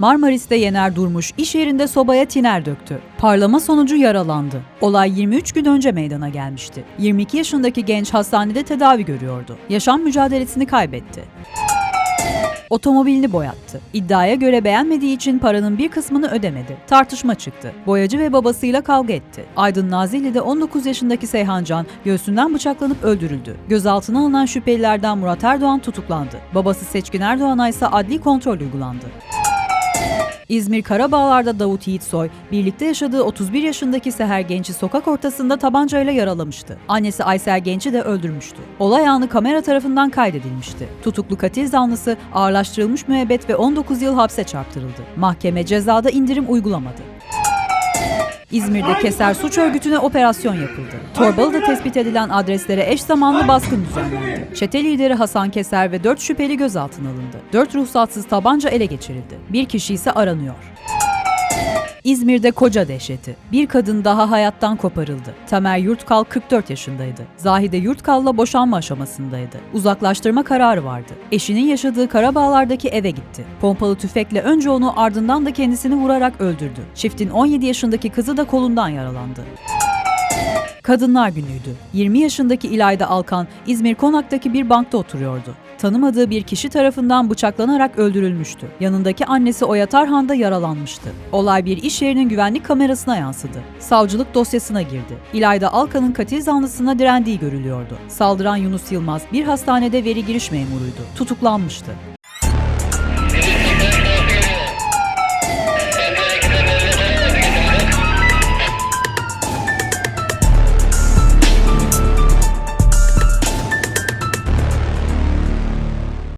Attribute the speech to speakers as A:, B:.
A: Marmaris'te Yener Durmuş iş yerinde sobaya tiner döktü. Parlama sonucu yaralandı. Olay 23 gün önce meydana gelmişti. 22 yaşındaki genç hastanede tedavi görüyordu. Yaşam mücadelesini kaybetti. Otomobilini boyattı. İddiaya göre beğenmediği için paranın bir kısmını ödemedi. Tartışma çıktı. Boyacı ve babasıyla kavga etti. Aydın Nazilli'de 19 yaşındaki Seyhan Can göğsünden bıçaklanıp öldürüldü. Gözaltına alınan şüphelilerden Murat Erdoğan tutuklandı. Babası Seçkin Erdoğan'a ise adli kontrol uygulandı. İzmir Karabağlar'da Davut Yiğitsoy, birlikte yaşadığı 31 yaşındaki Seher Genç'i sokak ortasında tabancayla yaralamıştı. Annesi Aysel Genç'i de öldürmüştü. Olay anı kamera tarafından kaydedilmişti. Tutuklu katil zanlısı ağırlaştırılmış müebbet ve 19 yıl hapse çarptırıldı. Mahkeme cezada indirim uygulamadı. İzmir'de Keser Suç Örgütü'ne operasyon yapıldı. Torbalı'da tespit edilen adreslere eş zamanlı baskın düzenlendi. Çete lideri Hasan Keser ve 4 şüpheli gözaltına alındı. 4 ruhsatsız tabanca ele geçirildi. Bir kişi ise aranıyor. İzmir'de koca dehşeti. Bir kadın daha hayattan koparıldı. Tamer Yurtkal 44 yaşındaydı. Zahide Yurtkal'la boşanma aşamasındaydı. Uzaklaştırma kararı vardı. Eşinin yaşadığı Karabağlar'daki eve gitti. Pompalı tüfekle önce onu ardından da kendisini vurarak öldürdü. Çiftin 17 yaşındaki kızı da kolundan yaralandı. Kadınlar Günü'ydü. 20 yaşındaki İlayda Alkan İzmir Konak'taki bir bankta oturuyordu. Tanımadığı bir kişi tarafından bıçaklanarak öldürülmüştü. Yanındaki annesi Oya Tarhan da yaralanmıştı. Olay bir iş yerinin güvenlik kamerasına yansıdı. Savcılık dosyasına girdi. İlayda Alkan'ın katil zanlısına direndiği görülüyordu. Saldıran Yunus Yılmaz bir hastanede veri giriş memuruydu. Tutuklanmıştı.